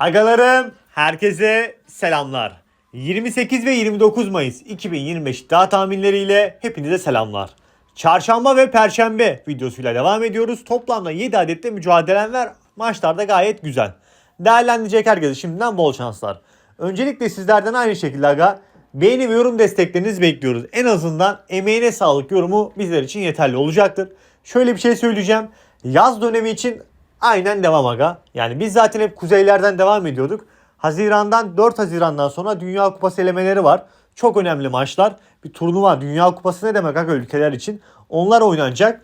Agalarım herkese selamlar. 28 ve 29 Mayıs 2025 iddia tahminleriyle hepinize selamlar. Çarşamba ve Perşembe videosuyla devam ediyoruz. Toplamda 7 adette mücadelen var. Maçlarda gayet güzel. Değerlendirecek herkese şimdiden bol şanslar. Öncelikle sizlerden aynı şekilde aga beğeni ve yorum desteklerinizi bekliyoruz. En azından emeğine sağlık yorumu bizler için yeterli olacaktır. Şöyle bir şey söyleyeceğim. Yaz dönemi için aynen devam aga. Yani biz zaten hep kuzeylerden devam ediyorduk. Haziran'dan 4 Haziran'dan sonra Dünya Kupası elemeleri var. Çok önemli maçlar. Bir turnuva Dünya Kupası ne demek aga ülkeler için? Onlar oynanacak.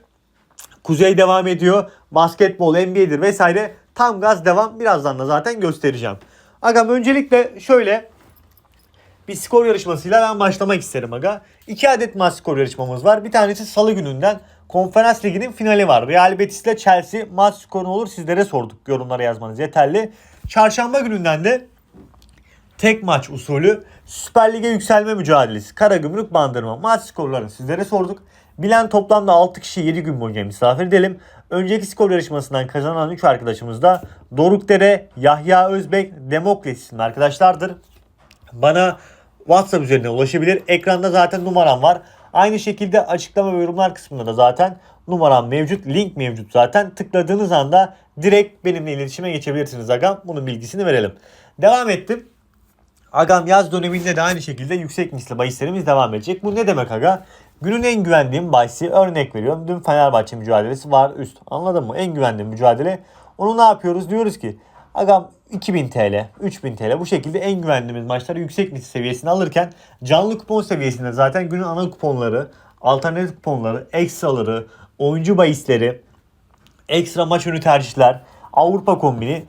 Kuzey devam ediyor. Basketbol, NBA'dir vesaire. Tam gaz devam. Birazdan da zaten göstereceğim. Agam öncelikle şöyle bir skor yarışmasıyla ben başlamak isterim aga. İki adet maç skor yarışmamız var. Bir tanesi salı gününden Konferans Ligi'nin finali var. Real Betis ile Chelsea maç skoru olur sizlere sorduk. Yorumlara yazmanız yeterli. Çarşamba gününden de tek maç usulü Süper Lig'e yükselme mücadelesi. Karagümrük Bandırma maç skorlarını sizlere sorduk. Bilen toplamda 6 kişi 7 gün boyunca misafir edelim. Önceki skor yarışmasından kazanan 3 arkadaşımız da Doruk Dere, Yahya Özbek, Demokles isimli arkadaşlardır. Bana WhatsApp üzerinden ulaşabilir. Ekranda zaten numaram var. Aynı şekilde açıklama ve yorumlar kısmında da zaten numaram mevcut. Link mevcut zaten. Tıkladığınız anda direkt benimle iletişime geçebilirsiniz Agam. Bunun bilgisini verelim. Devam ettim. Agam yaz döneminde de aynı şekilde yüksek misli bahislerimiz devam edecek. Bu ne demek aga? Günün en güvendiğim bahisi örnek veriyorum. Dün Fenerbahçe mücadelesi var üst. Anladın mı? En güvendiğim mücadele. Onu ne yapıyoruz? Diyoruz ki Agam 2000 TL, 3000 TL bu şekilde en güvendiğimiz maçları yüksek misli seviyesini alırken canlı kupon seviyesinde zaten günün ana kuponları, alternatif kuponları, ekstraları, oyuncu bahisleri, ekstra maç önü tercihler, Avrupa kombini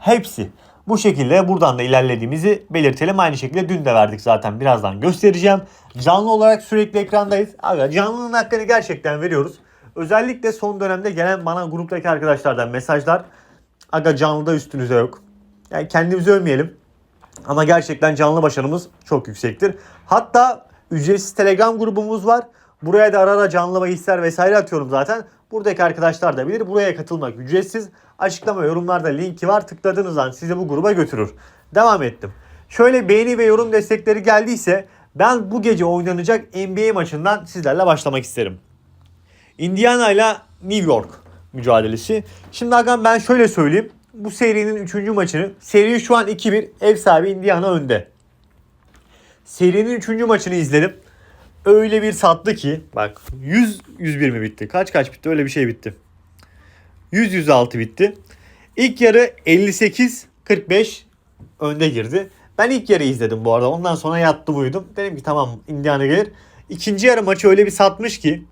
hepsi bu şekilde buradan da ilerlediğimizi belirtelim. Aynı şekilde dün de verdik zaten birazdan göstereceğim. Canlı olarak sürekli ekrandayız. Aga canlının hakkını gerçekten veriyoruz. Özellikle son dönemde gelen bana gruptaki arkadaşlardan mesajlar. Aga canlıda üstünüze yok. Yani kendimizi övmeyelim. Ama gerçekten canlı başarımız çok yüksektir. Hatta ücretsiz Telegram grubumuz var. Buraya da ara ara canlı bahisler vesaire atıyorum zaten. Buradaki arkadaşlar da bilir. Buraya katılmak ücretsiz. Açıklama yorumlarda linki var. Tıkladığınız an sizi bu gruba götürür. Devam ettim. Şöyle beğeni ve yorum destekleri geldiyse ben bu gece oynanacak NBA maçından sizlerle başlamak isterim. Indiana ile New York mücadelesi. Şimdi Hakan ben şöyle söyleyeyim. Bu serinin 3. maçını, seri şu an 2-1, ev sahibi Indiana önde. Serinin 3. maçını izledim. Öyle bir sattı ki bak 100 101 mi bitti? Kaç kaç bitti? Öyle bir şey bitti. 100 106 bitti. İlk yarı 58 45 önde girdi. Ben ilk yarı izledim bu arada. Ondan sonra yattım uyudum. Dedim ki tamam Indiana gelir. İkinci yarı maçı öyle bir satmış ki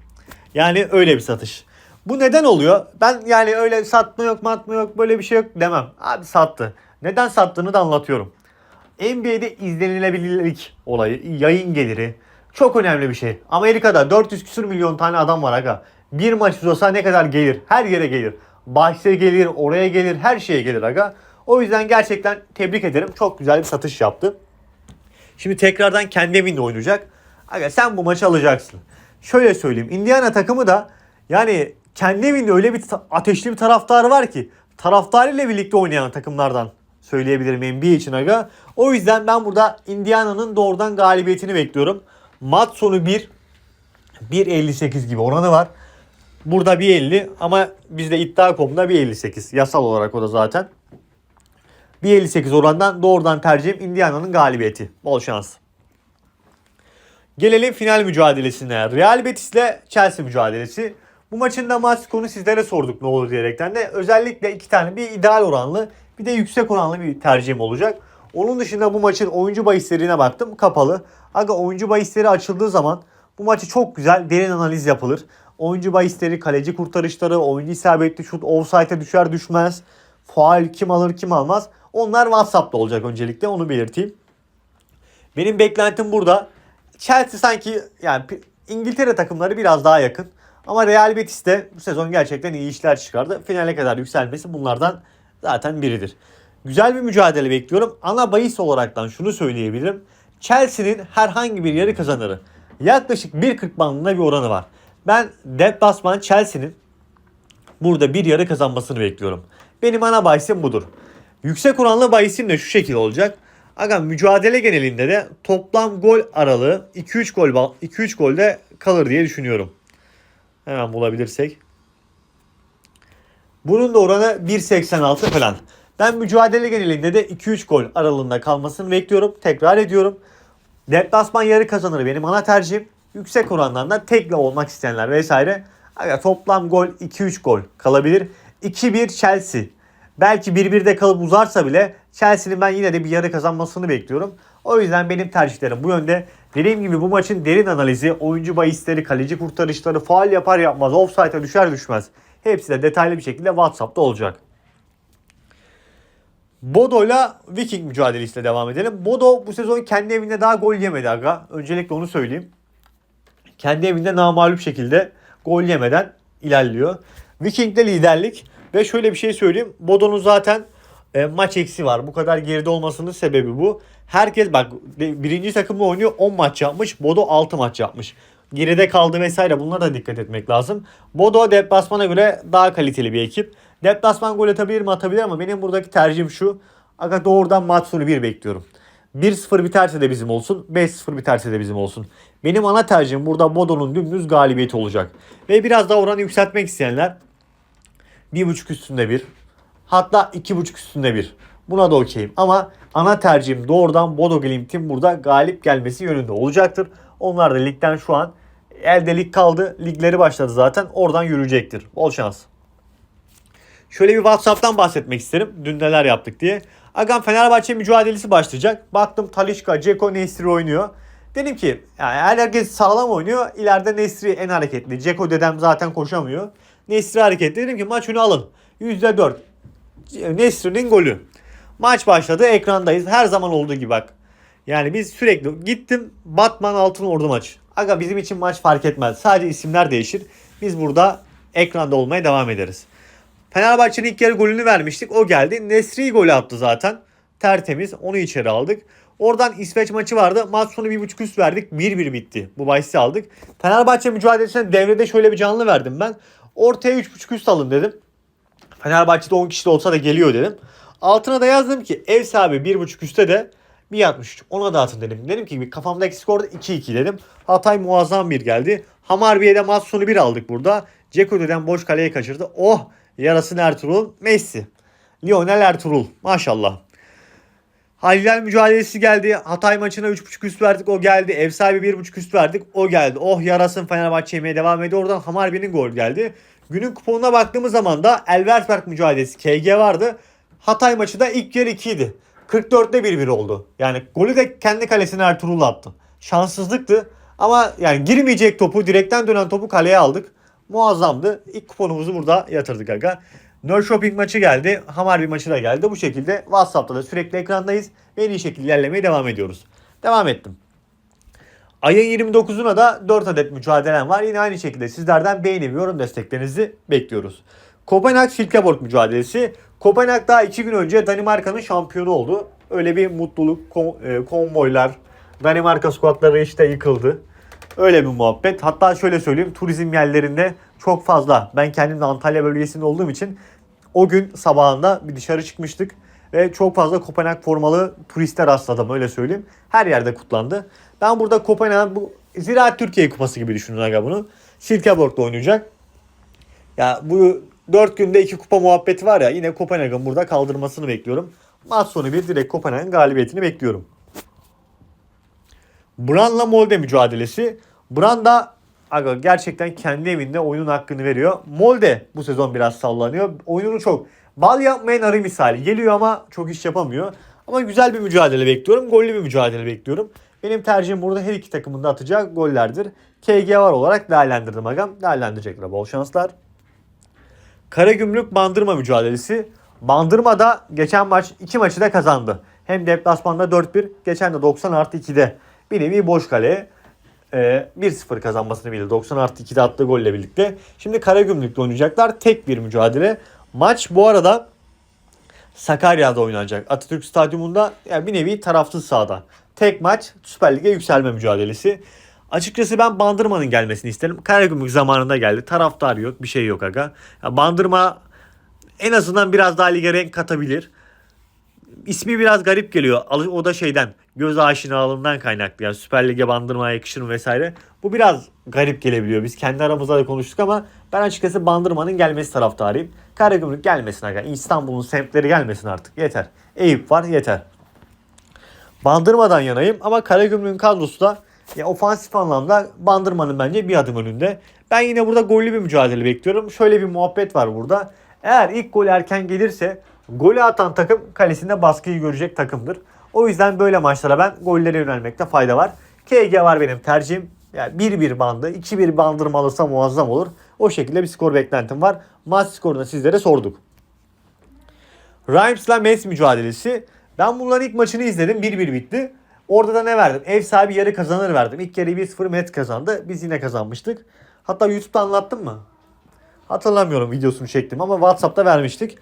yani öyle bir satış. Bu neden oluyor? Ben yani öyle satma yok matma yok böyle bir şey yok demem. Abi sattı. Neden sattığını da anlatıyorum. NBA'de izlenilebilirlik olayı, yayın geliri çok önemli bir şey. Amerika'da 400 küsür milyon tane adam var aga. Bir maç uzasa ne kadar gelir? Her yere gelir. Bahse gelir, oraya gelir, her şeye gelir aga. O yüzden gerçekten tebrik ederim. Çok güzel bir satış yaptı. Şimdi tekrardan kendi evinde oynayacak. Aga sen bu maçı alacaksın. Şöyle söyleyeyim. Indiana takımı da yani kendi evinde öyle bir ateşli bir taraftarı var ki taraftarıyla birlikte oynayan takımlardan söyleyebilirim NBA için aga. O yüzden ben burada Indiana'nın doğrudan galibiyetini bekliyorum. Maç sonu 1 1.58 gibi oranı var. Burada 1.50 ama bizde iddia.com'da 1.58 yasal olarak o da zaten. 1.58 orandan doğrudan tercihim Indiana'nın galibiyeti. Bol şans. Gelelim final mücadelesine. Real Betis ile Chelsea mücadelesi. Bu maçın da maç skorunu sizlere sorduk ne olur diyerekten de. Özellikle iki tane bir ideal oranlı bir de yüksek oranlı bir tercihim olacak. Onun dışında bu maçın oyuncu bahislerine baktım kapalı. Aga oyuncu bahisleri açıldığı zaman bu maçı çok güzel derin analiz yapılır. Oyuncu bahisleri, kaleci kurtarışları, oyuncu isabetli şut, offside'e düşer düşmez. Faal kim alır kim almaz. Onlar WhatsApp'ta olacak öncelikle onu belirteyim. Benim beklentim burada. Chelsea sanki yani İngiltere takımları biraz daha yakın. Ama Real Betis de bu sezon gerçekten iyi işler çıkardı. Finale kadar yükselmesi bunlardan zaten biridir. Güzel bir mücadele bekliyorum. Ana bahis olaraktan şunu söyleyebilirim. Chelsea'nin herhangi bir yarı kazanırı. Yaklaşık 1.40 bandında bir oranı var. Ben deplasman Chelsea'nin burada bir yarı kazanmasını bekliyorum. Benim ana bahisim budur. Yüksek oranlı bahisim de şu şekilde olacak. Aga mücadele genelinde de toplam gol aralığı 2-3 gol 2-3 golde kalır diye düşünüyorum. Hemen bulabilirsek. Bunun da oranı 1.86 falan. Ben mücadele genelinde de 2-3 gol aralığında kalmasını bekliyorum. Tekrar ediyorum. Deplasman yarı kazanır benim ana tercihim. Yüksek orandan da tekle olmak isteyenler vesaire. Aga toplam gol 2-3 gol kalabilir. 2-1 Chelsea. Belki 1-1'de kalıp uzarsa bile Chelsea'nin ben yine de bir yarı kazanmasını bekliyorum. O yüzden benim tercihlerim bu yönde. Dediğim gibi bu maçın derin analizi, oyuncu bahisleri, kaleci kurtarışları, faal yapar yapmaz, offside'a düşer düşmez. Hepsi de detaylı bir şekilde WhatsApp'ta olacak. Bodo'yla Viking mücadelesiyle devam edelim. Bodo bu sezon kendi evinde daha gol yemedi aga. Öncelikle onu söyleyeyim. Kendi evinde namağlup şekilde gol yemeden ilerliyor. Viking'de liderlik ve şöyle bir şey söyleyeyim. Bodo'nun zaten e, maç eksi var. Bu kadar geride olmasının sebebi bu. Herkes bak birinci takımla oynuyor 10 maç yapmış. Bodo 6 maç yapmış. Geride kaldı vesaire bunlara da dikkat etmek lazım. Bodo deplasmana göre daha kaliteli bir ekip. Deplasman gol atabilir mi atabilir ama benim buradaki tercihim şu. Aga doğrudan maç sonu 1 bekliyorum. 1-0 biterse de bizim olsun. 5-0 biterse de bizim olsun. Benim ana tercihim burada Bodo'nun dümdüz galibiyeti olacak. Ve biraz daha oranı yükseltmek isteyenler 1.5 üstünde bir. Hatta 2.5 üstünde bir. Buna da okeyim. Ama ana tercihim doğrudan Bodo Glimt'in burada galip gelmesi yönünde olacaktır. Onlar da ligden şu an elde lig kaldı. Ligleri başladı zaten. Oradan yürüyecektir. Bol şans. Şöyle bir WhatsApp'tan bahsetmek isterim. Dün neler yaptık diye. Agam Fenerbahçe mücadelesi başlayacak. Baktım Talişka, Ceko, Nesri oynuyor. Dedim ki yani herkes sağlam oynuyor. İleride Nesri en hareketli. Ceko dedem zaten koşamıyor. Nesri hareketli. Dedim ki maç önü alın. %4. Nesri'nin golü. Maç başladı. Ekrandayız. Her zaman olduğu gibi bak. Yani biz sürekli gittim Batman Altın Ordu maç. Aga bizim için maç fark etmez. Sadece isimler değişir. Biz burada ekranda olmaya devam ederiz. Fenerbahçe'nin ilk yarı golünü vermiştik. O geldi. Nesri golü attı zaten. Tertemiz. Onu içeri aldık. Oradan İsveç maçı vardı. Maç sonu 1.5 üst verdik. 1-1 bitti. Bu bahsi aldık. Fenerbahçe mücadelesine devrede şöyle bir canlı verdim ben. Ortaya 3.5 üst alın dedim. Fenerbahçe'de 10 kişi de olsa da geliyor dedim. Altına da yazdım ki ev sahibi 1.5 üstte de 1.63 ona da atın dedim. Dedim ki kafamdaki skorda 2-2 dedim. Hatay muazzam bir geldi. Hamarbiye'de maç sonu 1 aldık burada. Ceko deden boş kaleye kaçırdı. Oh yarasın Ertuğrul. Messi. Lionel Ertuğrul. Maşallah. Halilal mücadelesi geldi. Hatay maçına 3.5 üst verdik o geldi. Ev sahibi 1.5 üst verdik o geldi. Oh yarasın Fenerbahçe yemeye devam ediyor. Oradan Hamarbi'nin gol geldi. Günün kuponuna baktığımız zaman da Elversberg mücadelesi KG vardı. Hatay maçı da ilk yarı 2 idi. 44'te 1-1 oldu. Yani golü de kendi kalesine Ertuğrul attı. Şanssızlıktı ama yani girmeyecek topu direkten dönen topu kaleye aldık. Muazzamdı. İlk kuponumuzu burada yatırdık aga. No Shopping maçı geldi. Hamarbi maçı da geldi. Bu şekilde WhatsApp'ta da sürekli ekrandayız. Ve en iyi şekilde ilerlemeye devam ediyoruz. Devam ettim. Ayın 29'una da 4 adet mücadelem var. Yine aynı şekilde sizlerden beğeni ve yorum desteklerinizi bekliyoruz. Kopenhag Silkeborg mücadelesi. Kopenhag daha 2 gün önce Danimarka'nın şampiyonu oldu. Öyle bir mutluluk, kon, e, konvoylar, Danimarka squatları işte yıkıldı. Öyle bir muhabbet. Hatta şöyle söyleyeyim turizm yerlerinde çok fazla. Ben kendim de Antalya bölgesinde olduğum için o gün sabahında bir dışarı çıkmıştık. Ve çok fazla Kopenhag formalı turistler rastladım öyle söyleyeyim. Her yerde kutlandı. Ben burada Kopenhag bu Ziraat Türkiye Kupası gibi düşünün aga bunu. Silkeborg'da oynayacak. Ya bu 4 günde 2 kupa muhabbeti var ya yine Kopenhag'ın burada kaldırmasını bekliyorum. Maç sonu bir direkt Kopenhag'ın galibiyetini bekliyorum. Brand'la Molde mücadelesi. Brand da aga gerçekten kendi evinde oyunun hakkını veriyor. Molde bu sezon biraz sallanıyor. Oyununu çok bal yapmayan arı misali. Geliyor ama çok iş yapamıyor. Ama güzel bir mücadele bekliyorum. Gollü bir mücadele bekliyorum. Benim tercihim burada her iki takımın da atacağı gollerdir. KG var olarak değerlendirdim agam. Değerlendirecekler. Bol şanslar. Karagümrük Bandırma mücadelesi. Bandırma'da geçen maç iki maçı da kazandı. Hem deplasmanda 4-1, geçen de 90 artı 2'de bir nevi boş kaleye e, 1-0 kazanmasını bildi. 90 artı 2'de attığı golle birlikte. Şimdi Karagümrük'te oynayacaklar. Tek bir mücadele. Maç bu arada Sakarya'da oynanacak. Atatürk Stadyumunda yani bir nevi tarafsız sahada. Tek maç Süper Lig'e yükselme mücadelesi. Açıkçası ben Bandırma'nın gelmesini isterim. Karagümrük zamanında geldi. Taraftar yok. Bir şey yok aga. Ya Bandırma en azından biraz daha lige renk katabilir. ismi biraz garip geliyor. O da şeyden göz aşinalığından kaynaklı. Yani Süper Lig'e bandırmaya yakışır mı vesaire. Bu biraz garip gelebiliyor. Biz kendi aramızda da konuştuk ama ben açıkçası bandırmanın gelmesi taraftarıyım. Karagümrük gelmesin aga. İstanbul'un semtleri gelmesin artık. Yeter. Eyüp var yeter. Bandırmadan yanayım ama Karagümrük'ün kadrosu da ya ofansif anlamda Bandırma'nın bence bir adım önünde. Ben yine burada gollü bir mücadele bekliyorum. Şöyle bir muhabbet var burada. Eğer ilk gol erken gelirse golü atan takım kalesinde baskıyı görecek takımdır. O yüzden böyle maçlara ben gollere yönelmekte fayda var. KG var benim tercihim. Yani 1-1 bandı, 2-1 bandırma alırsa muazzam olur. O şekilde bir skor beklentim var. Maç skorunu sizlere sorduk. Rhymes'la Mets mücadelesi. Ben bunların ilk maçını izledim. 1-1 bitti. Orada da ne verdim? Ev sahibi yarı kazanır verdim. İlk yarı 1-0 Mets kazandı. Biz yine kazanmıştık. Hatta YouTube'da anlattım mı? Hatırlamıyorum videosunu çektim ama WhatsApp'ta vermiştik.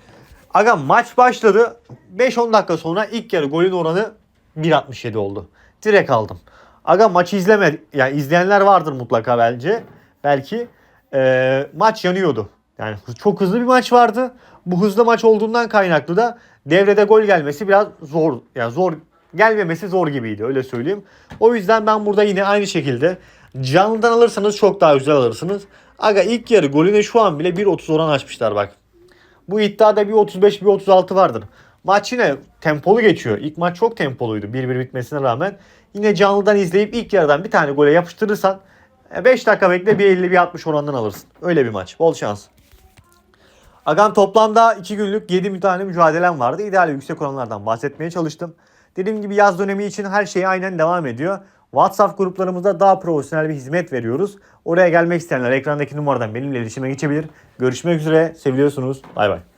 Aga maç başladı. 5-10 dakika sonra ilk yarı golün oranı 1.67 oldu. Direkt aldım. Aga maçı izleme yani izleyenler vardır mutlaka bence. Belki Ee, maç yanıyordu. Yani çok hızlı bir maç vardı. Bu hızlı maç olduğundan kaynaklı da devrede gol gelmesi biraz zor. Yani zor gelmemesi zor gibiydi öyle söyleyeyim. O yüzden ben burada yine aynı şekilde canlıdan alırsanız çok daha güzel alırsınız. Aga ilk yarı golüne şu an bile 1.30 oran açmışlar bak. Bu iddiada bir 35 bir 36 vardır. Maç yine tempolu geçiyor. İlk maç çok tempoluydu 1-1 bitmesine rağmen. Yine canlıdan izleyip ilk yarıdan bir tane gole yapıştırırsan 5 dakika bekle bir 50 bir 60 orandan alırsın. Öyle bir maç. Bol şans. Agan toplamda 2 günlük 7 tane mücadelem vardı. İdeal yüksek oranlardan bahsetmeye çalıştım. Dediğim gibi yaz dönemi için her şey aynen devam ediyor. WhatsApp gruplarımızda daha profesyonel bir hizmet veriyoruz. Oraya gelmek isteyenler ekrandaki numaradan benimle iletişime geçebilir. Görüşmek üzere. Seviliyorsunuz. Bay bay.